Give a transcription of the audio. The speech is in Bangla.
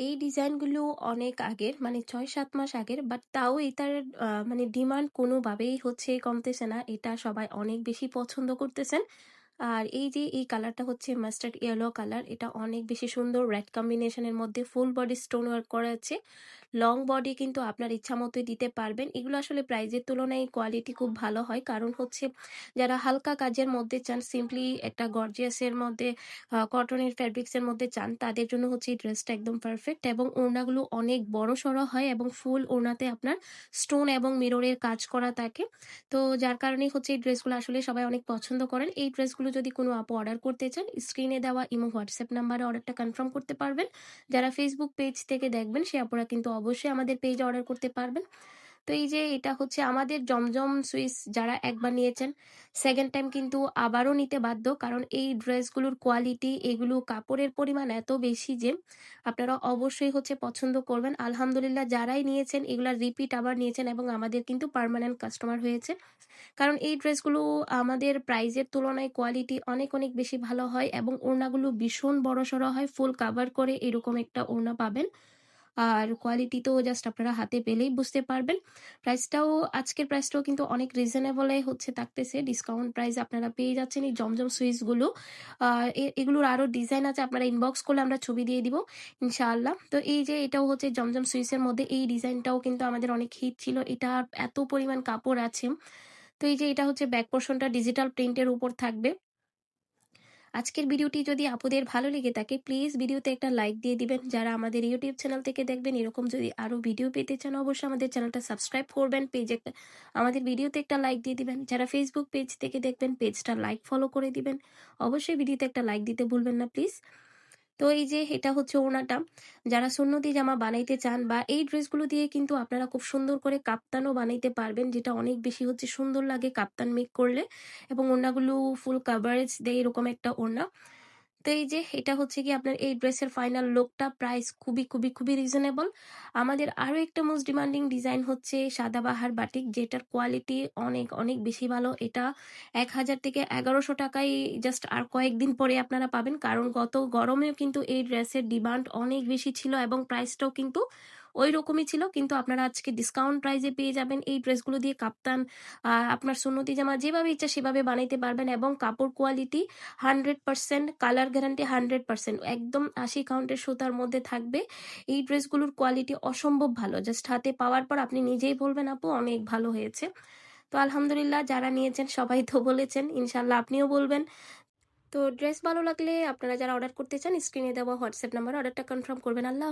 এই ডিজাইনগুলো অনেক আগের মানে ৬-৭ মাস আগের। বাট তাও এটার মানে ডিমান্ড কোনোভাবেই হচ্ছে কমতেছে না। এটা সবাই অনেক বেশি পছন্দ করতেছেন। আর এই যে এই কালারটা হচ্ছে মাস্টার্ড ইয়েলো কালার। এটা অনেক বেশি সুন্দর রেড কম্বিনেশনের মধ্যে ফুল বডি স্টোন ওয়ার্ক করা আছে। লং বডি কিন্তু আপনার ইচ্ছা মতোই দিতে পারবেন। এগুলো আসলে প্রাইজের তুলনায় কোয়ালিটি খুব ভালো হয়। কারণ হচ্ছে যারা হালকা কাজের মধ্যে চান সিম্পলি একটা গর্জিয়াসের মধ্যে কটনের ফেব্রিক্স এর মধ্যে চান, তাদের জন্য হচ্ছে এই ড্রেসটা একদম পারফেক্ট এবং ওড়নাগুলো অনেক বড় সড়ো হয় এবং ফুল ওড়নাতে আপনার স্টোন এবং মিররের কাজ করা থাকে। তো যার কারণে হচ্ছে এই ড্রেসগুলো আসলে সবাই অনেক পছন্দ করেন। এই ড্রেসগুলো যদি কোনো আপু অর্ডার করতে চান স্ক্রিনে দেওয়া ইমো হোয়াটসঅ্যাপ নাম্বারে অর্ডারটা কনফার্ম করতে পারবেন। যারা ফেসবুক পেজ থেকে দেখবেন, সে আপুরা কিন্তু অবশ্যই আমাদের পেজে অর্ডার করতে পারবেন। তো এই যে এটা হচ্ছে আমাদের জমজম সুইস যারা একবার নিয়েছেন সেকেন্ড টাইম কিন্তু আবারও নিতে বাধ্য। কারণ এই ড্রেসগুলোর কোয়ালিটি এগুলো কাপড়ের পরিমাণ এত বেশি যে আপনারা অবশ্যই হচ্ছে পছন্দ করবেন। আলহামদুলিল্লাহ যারাই নিয়েছেন এগুলার রিপিট আবার নিয়েছেন এবং আমাদের কিন্তু পার্মানেন্ট কাস্টমার হয়েছে। কারণ এই ড্রেসগুলো আমাদের প্রাইজের তুলনায় কোয়ালিটি অনেক, অনেক বেশি ভালো হয় এবং ওড়নাগুলো ভীষণ বড়সড় হয়। ফুল কাভার করে এরকম একটা ওড়না পাবেন। আর কোয়ালিটি তো জাস্ট আপনারা হাতে পেলেই বুঝতে পারবেন। প্রাইসটাও আজকের প্রাইসটাও কিন্তু অনেক রিজনেবল হচ্ছে থাকতেছে। ডিসকাউন্ট প্রাইস আপনারা পেয়ে যাচ্ছেন এই জমজম সুইচগুলো। এগুলোর আরও ডিজাইন আছে, আপনারা ইনবক্স করলে আমরা ছবি দিয়ে দিব, ইনশাআল্লাহ। তো এই যে এটাও হচ্ছে জমজম সুইচের মধ্যে, এই ডিজাইনটাও কিন্তু আমাদের অনেক হিট ছিল। এটা এত পরিমাণ কাপড় আছে। তো এই যে এটা হচ্ছে ব্যাক পোরশনটা ডিজিটাল প্রিন্টের উপর থাকবে। আজকের ভিডিওটি যদি আপুদের ভালো লেগে থাকে প্লিজ ভিডিওতে একটা লাইক দিয়ে দিবেন। যারা আমাদের ইউটিউব চ্যানেল থেকে দেখবেন, এরকম যদি আরও ভিডিও পেতে চান, অবশ্যই আমাদের চ্যানেলটা সাবস্ক্রাইব করবেন। পেজে আমাদের ভিডিওতে একটা লাইক দিয়ে দিবেন। যারা ফেসবুক পেজ থেকে দেখবেন পেজটা লাইক ফলো করে দিবেন। অবশ্যই ভিডিওতে একটা লাইক দিতে ভুলবেন না প্লিজ। তো এই যে এটা হচ্ছে ওনাটা, যারা সুন্নতি জামা বানাইতে চান বা এই ড্রেসগুলো দিয়ে কিন্তু আপনারা খুব সুন্দর করে কাপ্তানও বানাইতে পারবেন। যেটা অনেক বেশি হচ্ছে সুন্দর লাগে কাপ্তান মেক করলে এবং ওড়নাগুলো ফুল কাভারেজ দেয় এরকম একটা ওড়না। তো এই যে এটা হচ্ছে কি আপনার এই ড্রেসের ফাইনাল লোকটা প্রাইস খুবই, খুবই, খুবই রিজনেবল। আমাদের আরও একটা মোস্ট ডিমান্ডিং ডিজাইন হচ্ছে সাদাবাহার বাটিক যেটার কোয়ালিটি অনেক, অনেক বেশি ভালো। এটা ১,০০০ থেকে এগারোশো টাকায় জাস্ট আর কয়েকদিন পরে আপনারা পাবেন। কারণ গত গরমেও কিন্তু এই ড্রেসের ডিমান্ড অনেক বেশি ছিল এবং প্রাইসটাও কিন্তু ঐরকমই ছিল। কিন্তু আপনারা আজকে ডিসকাউন্ট প্রাইসে পেয়ে যাবেন এই ড্রেসগুলো দিয়ে কাপ্তান আপনার সুন্নতি জামা যেভাবে ইচ্ছা সেভাবে বানাইতে পারবেন এবং কাপড় কোয়ালিটি 100% কালার গ্যারান্টি 100% একদম ৮০ কাউন্টের সুতার মধ্যে থাকবে। এই ড্রেসগুলোর কোয়ালিটি অসম্ভব ভালো। জাস্ট হাতে পাওয়ার পর আপনি নিজেই বলবেন, আপু, অনেক ভালো হয়েছে। তো আলহামদুলিল্লাহ যারা নিয়েছেন সবাই তো বলেছেন। ইনশাল্লাহ আপনিও বলবেন। তো ড্রেস ভালো লাগলে আপনারা যারা অর্ডার করতে চান স্ক্রিনে দেওয়া হোয়াটসঅ্যাপ নাম্বারে অর্ডারটা কনফার্ম করবেন। আল্লাহ